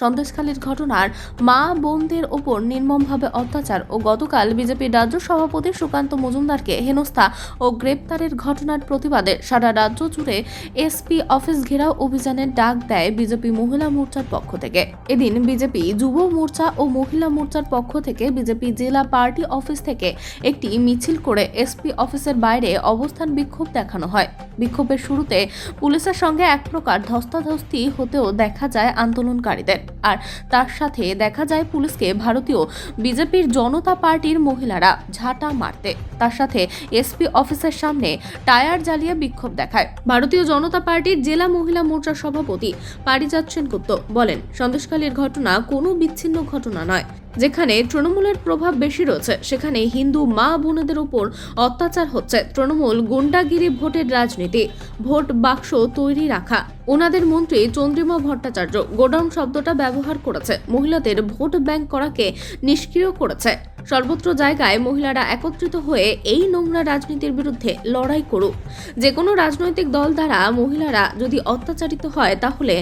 সন্দেশখালীর ঘটনার মা বোনদের ওপর নির্মমভাবে অত্যাচার ও গতকাল বিজেপির রাজ্য সভাপতি সুকান্ত মজুমদারকে হেনস্থা ও গ্রেপ্তারের ঘটনার প্রতিবাদে সারা রাজ্য জুড়ে এসপি অফিস ঘেরাও অভিযানের ডাক দেয় বিজেপি মহিলা মোর্চার পক্ষ থেকে। এদিন বিজেপি যুব মোর্চা ও মহিলা মোর্চার পক্ষ থেকে বিজেপি জেলা পার্টি অফিস থেকে একটি মিছিল করে এসপি অফিসের বাইরে অবস্থান বিক্ষোভ দেখানো হয়। বিক্ষোভের শুরুতে পুলিশের সঙ্গে এক প্রকার ধস্তাধস্তি হতেও দেখা যায় আন্দোলনকারীদের। আর তার সাথে দেখা যায় পুলিশকে ভারতীয় বিজেপির জনতা পার্টির মহিলারা ঝাঁটা মারতে। তার সাথে এসপি অফিসের সামনে টায়ার জ্বালিয়ে বিক্ষোভ দেখায়। ভারতীয় জনতা পার্টির জেলা মহিলা মোর্চার সভাপতি পারিজাত সেনগুপ্ত বলেন সন্দেশকালীর ঘটনা কোনো বিচ্ছিন্ন ঘটনা নয়। যেখানে তৃণমূলের প্রভাব বেশি রয়েছে, সেখানে হিন্দু মা বোনেদের উপর অত্যাচার হচ্ছে। তৃণমূল গুন্ডাগিরি ভোটের রাজনীতি, ভোট বাক্স তৈরি রাখা ওনাদের মন্ত্রী চন্দ্রিমা ভট্টাচার্য গোডাউন শব্দটা ব্যবহার করেছে। মহিলাদের ভোট ব্যাংক করাকে নিষ্ক্রিয় করেছে। সর্বত্র জায়গায় মহিলারা একত্রিত হয়ে এই নোংরা রাজনীতির বিরুদ্ধে লড়াই করুক। যে কোনো রাজনৈতিক দল দ্বারা মহিলারা যদি অত্যাচারিত হয়, তাহলে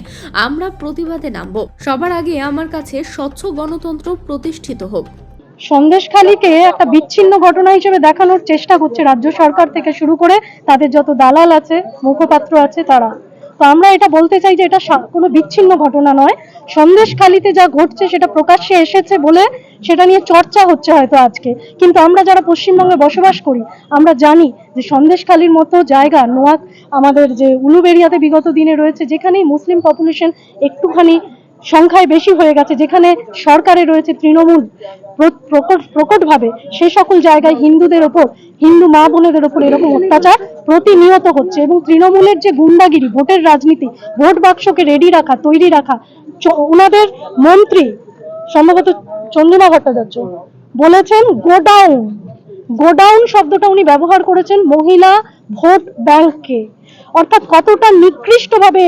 আমরা প্রতিবাদে নামব। সবার আগে আমার কাছে স্বচ্ছ গণতন্ত্র প্রতিষ্ঠিত হোক। সন্দেশখালীকে একটা বিচ্ছিন্ন ঘটনা হিসেবে দেখানোর চেষ্টা করছে রাজ্য সরকার থেকে শুরু করে, তাদের যত দালাল আছে, মুখপাত্র আছে, তারা। তো আমরা এটা বলতে চাই যে এটা কোনো বিচ্ছিন্ন ঘটনা নয়। সন্দেশখালীতে যা ঘটছে সেটা প্রকাশ্যে এসেছে বলে সেটা নিয়ে চর্চা হচ্ছে হয়তো আজকে। কিন্তু আমরা যারা পশ্চিমবঙ্গে বসবাস করি, আমরা জানি যে সন্দেশখালীর মতো জায়গা নোয়াক আমাদের যে উলুবেরিয়াতে বিগত দিনে রয়েছে, যেখানেই মুসলিম পপুলেশন একটুখানি সংখ্যায় বেশি হয়ে গেছে, যেখানে সরকারে রয়েছে তৃণমূল প্রকট প্রকটভাবে সে সকল জায়গায় হিন্দুদের ওপর, হিন্দু মা বোনেদের ওপর এরকম অত্যাচার প্রতিনিয়ত হচ্ছে এবং তৃণমূলের যে গুন্ডাগিরি, ভোটের রাজনীতি, ভোট বাক্সকে রেডি রাখা, তৈরি রাখা ওনাদের মন্ত্রী সম্ভবত চন্দ্রিমা ভট্টাচার্য বলেছেন, গোডাউন। গোডাউন শব্দটা উনি ব্যবহার করেছেন মহিলা ভোট ব্যাংককে। অর্থাৎ কতটা নিকৃষ্টভাবে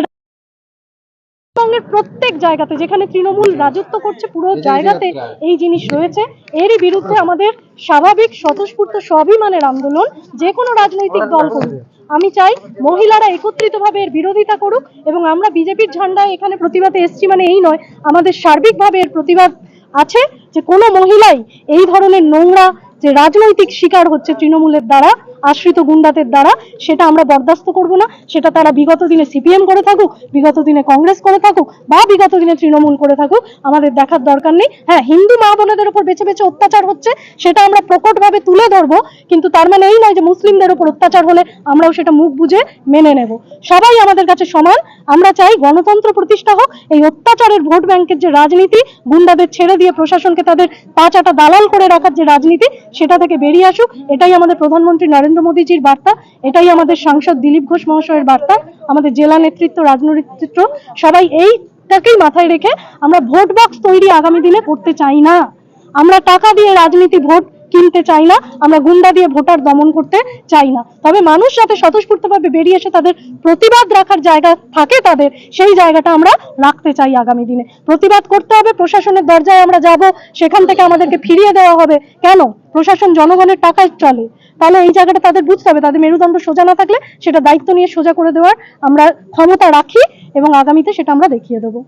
পশ্চিমবঙ্গের প্রত্যেক জায়গাতে যেখানে তৃণমূল রাজত্ব করছে পুরো জায়গাতে এই জিনিস রয়েছে। এরই বিরুদ্ধে আমাদের স্বাভাবিক স্বতঃস্ফূর্ত স্বাভিমানের আন্দোলন যে কোনো রাজনৈতিক দল করুক। আমি চাই মহিলারা একত্রিতভাবে এর বিরোধিতা করুক এবং আমরা বিজেপির ঝান্ডায় এখানে প্রতিবাদে এসছি মানে এই নয় আমাদের সার্বিকভাবে এর প্রতিবাদ আছে যে কোনো মহিলাই এই ধরনের নোংরা যে রাজনৈতিক শিকার হচ্ছে তৃণমূলের দ্বারা, আশ্রিত গুন্ডাদের দ্বারা, সেটা আমরা বরদাস্ত করব না। সেটা তারা বিগত দিনে সিপিএম করে থাকুক, বিগত দিনে কংগ্রেস করে থাকুক, বা বিগত দিনে তৃণমূল করে থাকুক, আমাদের দেখার দরকার নেই। হ্যাঁ হিন্দু মা বোনেদের উপর বেছে বেছে অত্যাচার হচ্ছে, সেটা আমরা প্রকটভাবে তুলে ধরবো, কিন্তু তার মানে এই নয় যে মুসলিমদের উপর অত্যাচার হলে আমরাও সেটা মুখ বুঝে মেনে নেব। সবাই আমাদের কাছে সমান, আমরা চাই গণতন্ত্র প্রতিষ্ঠা হোক, এই অত্যাচারের ভোট ব্যাংকের যে রাজনীতি, গুন্ডাদের ছেড়ে দিয়ে প্রশাসনকে তাদের পাঁচাটা দালাল করে রাখার যে রাজনীতি সেটা থেকে বেরিয়ে আসুক, এটাই আমাদের প্রধানমন্ত্রী নরেন্দ্র মোদীজির বার্তা, এটাই আমাদের সাংসদ দিলীপ ঘোষ মহাশয়ের বার্তা, আমাদের জেলা নেতৃত্ব, রাজনৈতিক, সবাই এইটাকেই মাথায় রেখে আমরা ভোট বক্স তৈরি আগামী দিনে করতে চাই না। আমরা টাকা দিয়ে রাজনীতি ভোট কিনতে চাই না, আমরা গুন্ডা দিয়ে ভোটার দমন করতে চাই না। তবে মানুষ যাতে স্বতঃস্ফূর্তভাবে বেরিয়ে এসে তাদের প্রতিবাদ রাখার জায়গা থাকে তাদের, সেই জায়গাটা আমরা রাখতে চাই আগামী দিনে। প্রতিবাদ করতে হবে, প্রশাসনের দরজায় আমরা যাব, সেখান থেকে আমাদেরকে ফিরিয়ে দেওয়া হবে। কেন? প্রশাসন জনগণের টাকায় চলে। তাহলে এই জায়গাটা তাদের বুঝতে হবে, তাদের মেরুদণ্ড সোজা না থাকলে সেটা দায়িত্ব নিয়ে সোজা করে দেওয়ার আমরা ক্ষমতা রাখি এবং আগামীতে সেটা আমরা দেখিয়ে দেবো।